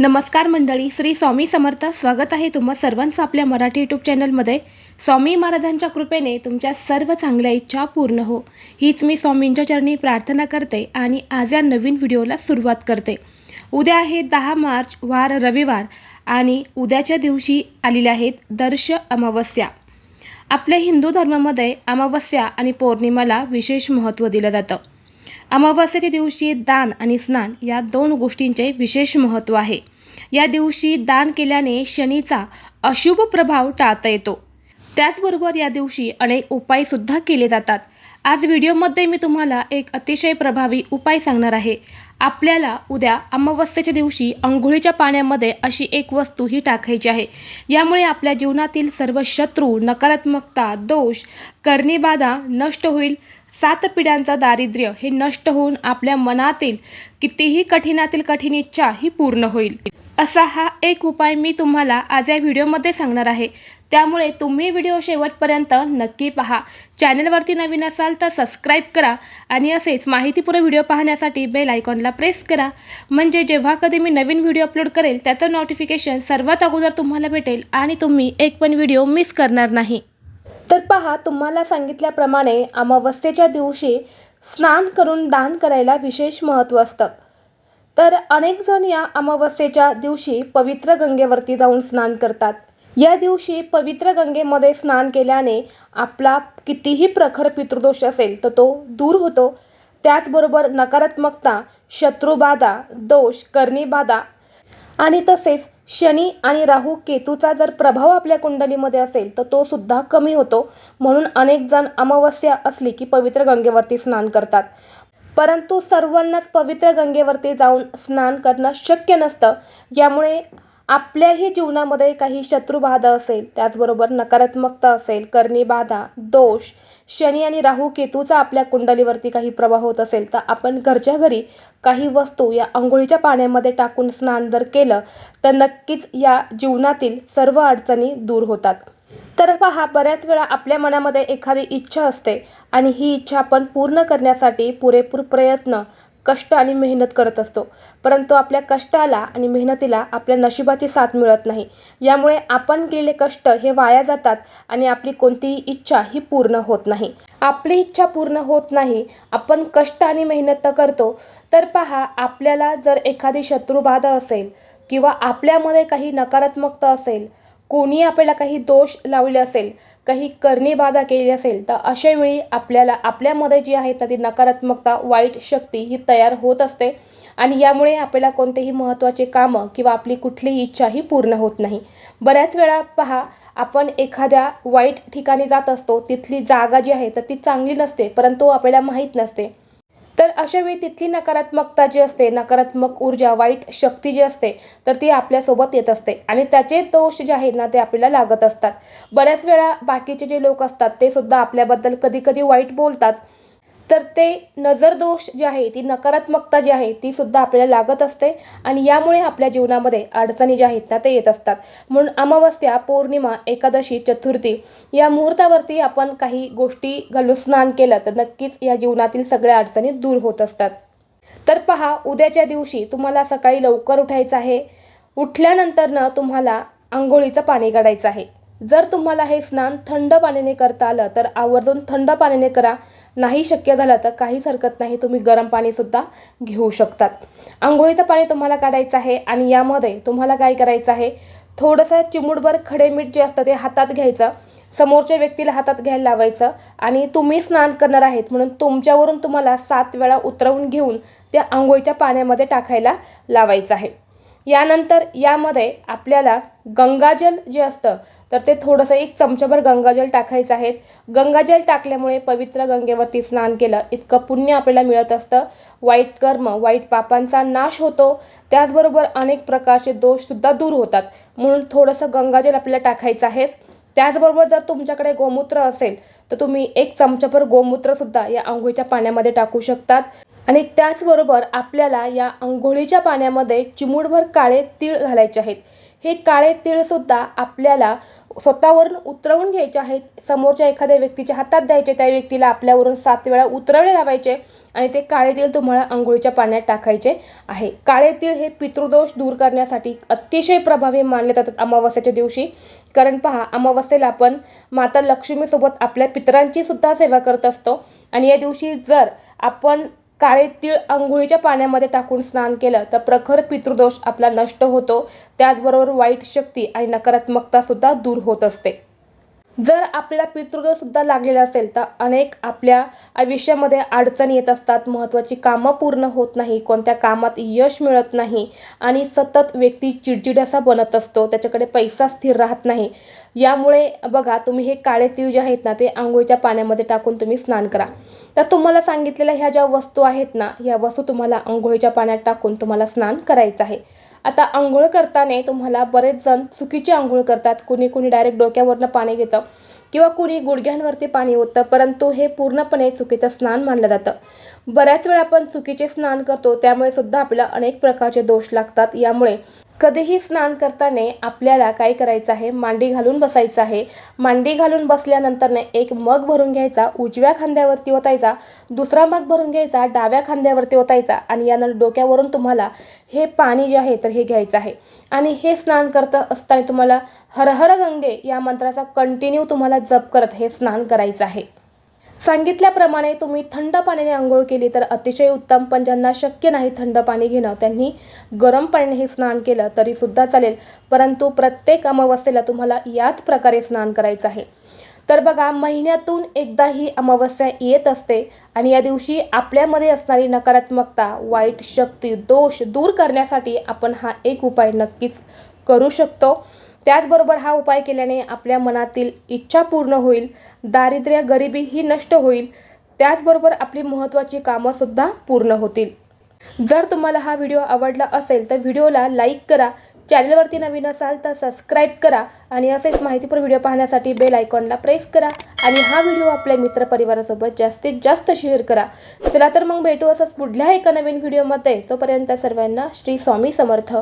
नमस्कार मंडळी श्री स्वामी समर्थ. स्वागत आहे तुम्हा सर्वांचं आपल्या मराठी यूट्यूब चॅनलमध्ये स्वामी महाराजांच्या कृपेने तुमच्या सर्व चांगल्या इच्छा पूर्ण हो. हीच मी स्वामींच्या चरणी प्रार्थना करते आणि आज या नवीन व्हिडिओला सुरुवात करते. उद्या आहे दहा मार्च वार रविवार आणि उद्याच्या दिवशी आलेल्या आहेत दर्श अमावस्या. आपल्या हिंदू धर्मामध्ये अमावस्या आणि पौर्णिमाला विशेष महत्त्व दिलं जातं. अमावास्याच्या दिवशी दान आणि स्नान या दोन गोष्टींचे विशेष महत्त्व आहे. या दिवशी दान केल्याने शनीचा अशुभ प्रभाव टाळता येतो. त्याचबरोबर या दिवशी अनेक उपायसुद्धा केले जातात. आज व्हिडिओमध्ये मी तुम्हाला एक अतिशय प्रभावी उपाय सांगणार आहे. आपल्याला उद्या अमावस्येच्या दिवशी अंघोळीच्या पाण्यामध्ये अशी एक वस्तू ही टाकायची आहे. यामुळे आपल्या जीवनातील सर्व शत्रू नकारात्मकता दोष करणीबाधा नष्ट होईल. सात पिढ्यांचा दारिद्र्य हे नष्ट होऊन आपल्या मनातील कितीही कठीणातील कठीण इच्छा ही पूर्ण होईल. असा हा एक उपाय मी तुम्हाला आज या व्हिडिओमध्ये सांगणार आहे. त्यामुळे तुम्ही व्हिडिओ शेवटपर्यंत नक्की पहा. चॅनलवरती नवीन असाल तर सबस्क्राईब करा आणि असेच माहितीपूर्ण व्हिडिओ पाहण्यासाठी बेल आयकॉनला प्रेस करा. म्हणजे जेव्हा कधी मी नवीन व्हिडिओ अपलोड करेल त्याचं नोटिफिकेशन सर्वात अगोदर तुम्हाला भेटेल आणि तुम्ही एक पण व्हिडिओ मिस करणार नाही. तर पहा तुम्हाला सांगितल्याप्रमाणे अमावस्येच्या दिवशी स्नान करून दान करायला विशेष महत्त्व असतं. तर अनेकजण या अमावस्येच्या दिवशी पवित्र गंगेवरती जाऊन स्नान करतात. या दिवशी पवित्र गंगेमध्ये स्नान केल्याने आपला कितीही प्रखर पितृदोष असेल तर तो दूर होतो. त्याचबरोबर नकारात्मकता शत्रुबाधा दोष करणीबाधा आणि तसेच शनी आणि राहू केतूचा जर प्रभाव आपल्या कुंडलीमध्ये असेल तर तो सुद्धा कमी होतो. म्हणून अनेक जण अमावस्या असली की पवित्र गंगेवरती स्नान करतात. परंतु सर्वांनाच पवित्र गंगेवरती जाऊन स्नान करणं शक्य नसतं. यामुळे आपल्याही जीवनामध्ये काही शत्रुबाधा असेल त्याचबरोबर नकारात्मकता असेल करणीबाधा दोष शनी आणि राहू केतूचा आपल्या कुंडलीवरती काही प्रभाव होत असेल तर आपण घरच्या घरी काही वस्तू या आंघोळीच्या पाण्यामध्ये टाकून स्नान जर केलं तर नक्कीच या जीवनातील सर्व अडचणी दूर होतात. तर पहा बऱ्याच वेळा आपल्या मनामध्ये एखादी इच्छा असते आणि ही इच्छा आपण पूर्ण करण्यासाठी पुरेपूर प्रयत्न कष्ट आणि मेहनत करत असतो. परंतु आपल्या कष्टाला आणि मेहनतीला आपल्या नशिबाची साथ मिळत नाही. यामुळे आपण केलेले कष्ट हे वाया जातात आणि आपली कोणतीही इच्छा ही पूर्ण होत नाही. आपली इच्छा पूर्ण होत नाही आपण कष्ट आणि मेहनत तर करतो तर पहा आपल्याला जर एखादी शत्रुबाधा असेल किंवा आपल्यामध्ये काही नकारात्मकता असेल कोणी आपल्याला काही दोष लावले असेल काही करणीबाधा केली असेल तर अशा वेळी आपल्याला आपल्यामध्ये जी आहे ती नकारात्मकता वाईट शक्ती ही तयार होत असते. आणि यामुळे आपल्याला कोणतेही महत्त्वाचे कामं किंवा आपली कुठलीही इच्छाही पूर्ण होत नाही. बऱ्याच वेळा पहा आपण एखाद्या वाईट ठिकाणी जात असतो तिथली जागा जी आहे तर ती चांगली नसते परंतु आपल्याला माहीत नसते. तर अशा वेळी तिथली नकारात्मकता जी असते नकारात्मक ऊर्जा वाईट शक्ती जी असते तर ती आपल्यासोबत येत असते. आणि त्याचे दोष जे आहेत ना ते आपल्याला लागत असतात. बऱ्याच वेळा बाकीचे जे लोक असतात ते सुद्धा आपल्याबद्दल कधी कधी वाईट बोलतात. तर ते नजर दोष जे आहे ती नकारात्मकता जी आहे ती सुद्धा आपल्याला लागत असते. आणि यामुळे आपल्या जीवनामध्ये अडचणी ज्या आहेत ना ते येत असतात. म्हणून अमावस्या पौर्णिमा एकादशी चतुर्थी या मुहूर्तावरती आपण काही गोष्टी घालून स्नान केलं तर नक्कीच या जीवनातील सगळ्या अडचणी दूर होत असतात. तर पहा उद्याच्या दिवशी तुम्हाला सकाळी लवकर उठायचं आहे. उठल्यानंतरनं तुम्हाला आंघोळीचं पाणी काढायचं आहे. जर तुम्हाला हे स्नान थंड पाण्याने करता आलं तर आवर्जून थंड पाण्याने करा. नाही शक्य झालं तर काहीच हरकत नाही. तुम्ही गरम पाणीसुद्धा घेऊ शकतात. आंघोळीचं पाणी तुम्हाला काढायचं आहे आणि यामध्ये तुम्हाला काय करायचं आहे? थोडंसं चिमूटभर खडे मीठ जे असतं ते हातात घ्यायचं. समोरच्या व्यक्तीला हातात घ्यायला लावायचं आणि तुम्ही स्नान करणार आहेत म्हणून तुमच्यावरून तुम्हाला सात वेळा उतरवून घेऊन त्या आंघोळीच्या पाण्यामध्ये टाकायला लावायचं आहे. यानंतर यामध्ये आपल्याला गंगाजल जे असतं तर ते थोडंसं एक चमचाभर गंगाजल टाकायचं आहे. गंगाजल टाकल्यामुळे पवित्र गंगेवरती स्नान केलं इतकं पुण्य आपल्याला मिळत असतं. वाईट कर्म वाईट पापांचा नाश होतो. त्याचबरोबर अनेक प्रकारचे दोषसुद्धा दूर होतात. म्हणून थोडंसं गंगाजल आपल्याला टाकायचं आहे. त्याचबरोबर जर तुमच्याकडे गोमूत्र असेल तर तुम्ही एक चमचाभर गोमूत्रसुद्धा या आंघोळीच्या पाण्यामध्ये टाकू शकतात. आणि त्याचबरोबर आपल्याला या आंघोळीच्या पाण्यामध्ये चिमूटभर काळे तीळ घालायचे आहेत. हे काळे तीळसुद्धा आपल्याला स्वतःवरून उतरवून घ्यायचे आहेत. समोरच्या एखाद्या व्यक्तीच्या हातात द्यायचे त्या व्यक्तीला आपल्यावरून सात वेळा उतरवले लावायचे आणि ते काळे तीळ तुम्हाला आंघोळीच्या पाण्यात टाकायचे आहे. काळे तीळ हे पितृदोष दूर करण्यासाठी अतिशय प्रभावी मानले जातात अमावस्याच्या दिवशी. कारण पहा अमावस्येला आपण माता लक्ष्मीसोबत आपल्या पितरांची सुद्धा सेवा करत असतो आणि या दिवशी जर आपण काळे तीळ आंघोळीच्या पाण्यामध्ये टाकून स्नान केलं तर प्रखर पितृदोष आपला नष्ट होतो. त्याचबरोबर वाईट शक्ती आणि नकारात्मकता सुद्धा दूर होत असते. जर आपल्याला पितृदोषसुद्धा लागलेला असेल तर अनेक आपल्या आयुष्यामध्ये अडचणी येत असतात. महत्त्वाची कामं पूर्ण होत नाही कोणत्या कामात यश मिळत नाही आणि सतत व्यक्ती चिडचिड असा बनत असतो. त्याच्याकडे पैसा स्थिर राहत नाही. यामुळे बघा तुम्ही हे काळे तीळ जे आहेत ना ते आंघोळीच्या पाण्यामध्ये टाकून तुम्ही स्नान करा. तर तुम्हाला सांगितलेल्या ह्या ज्या वस्तू आहेत ना ह्या वस्तू तुम्हाला आंघोळीच्या पाण्यात टाकून तुम्हाला स्नान करायचं आहे. आता आंघोळ करताना तुम्हाला बरेच जण चुकीची आंघोळ करतात. कुणी कुणी डायरेक्ट डोक्यावरनं पाणी घेतं किंवा कुणी गुडघ्यांवरती पाणी होतं परंतु हे पूर्णपणे चुकीचं स्नान मानलं जातं. बऱ्याच वेळा आपण चुकीचे स्नान करतो त्यामुळे सुद्धा आपल्याला अनेक प्रकारचे दोष लागतात. यामुळे कधीही स्नान करताना आपल्याला काय करायचं आहे? मांडी घालून बसायचं आहे. मांडी घालून बसल्यानंतरने एक मग भरून घ्यायचा उजव्या खांद्यावरती ओतायचा दुसरा मग भरून घ्यायचा डाव्या खांद्यावरती ओतायचा आणि यानंतर डोक्यावरून तुम्हाला हे पाणी जे आहे तर हे घ्यायचं आहे. आणि हे स्नान करत असताना तुम्हाला हर हर गंगे या मंत्राचा कंटिन्यू तुम्हाला जप करत हे स्नान करायचं आहे. सांगितल्याप्रमाणे तुम्ही थंड पाण्याने आंघोळ केली तर अतिशय उत्तम पण ज्यांना शक्य नाही थंड पाणी घेणं त्यांनी गरम पाण्याने हे स्नान केलं तरीसुद्धा चालेल. परंतु प्रत्येक अमावस्येला तुम्हाला याच प्रकारे स्नान करायचं आहे. तर बघा महिन्यातून एकदा ही अमावस्या येत असते आणि या दिवशी आपल्यामध्ये असणारी नकारात्मकता वाईट शक्ती दोष दूर करण्यासाठी आपण हा एक उपाय नक्कीच करू शकतो. त्याचबरोबर हा उपाय केल्याने आपल्या मनातील इच्छा पूर्ण होईल दारिद्र्य गरिबी ही नष्ट होईल त्याचबरोबर आपली महत्त्वाची कामंसुद्धा पूर्ण होतील. जर तुम्हाला हा व्हिडिओ आवडला असेल तर व्हिडिओला लाईक करा चॅनलवरती नवीन असाल तर सबस्क्राईब करा आणि असेच माहितीपूर्ण व्हिडिओ पाहण्यासाठी बेल आयकॉनला प्रेस करा आणि हा व्हिडिओ आपल्या मित्रपरिवारासोबत जास्तीत जास्त शेअर करा. चला तर मग भेटू असंच पुढल्या एका नवीन व्हिडिओमध्ये. तोपर्यंत सर्वांना श्री स्वामी समर्थ.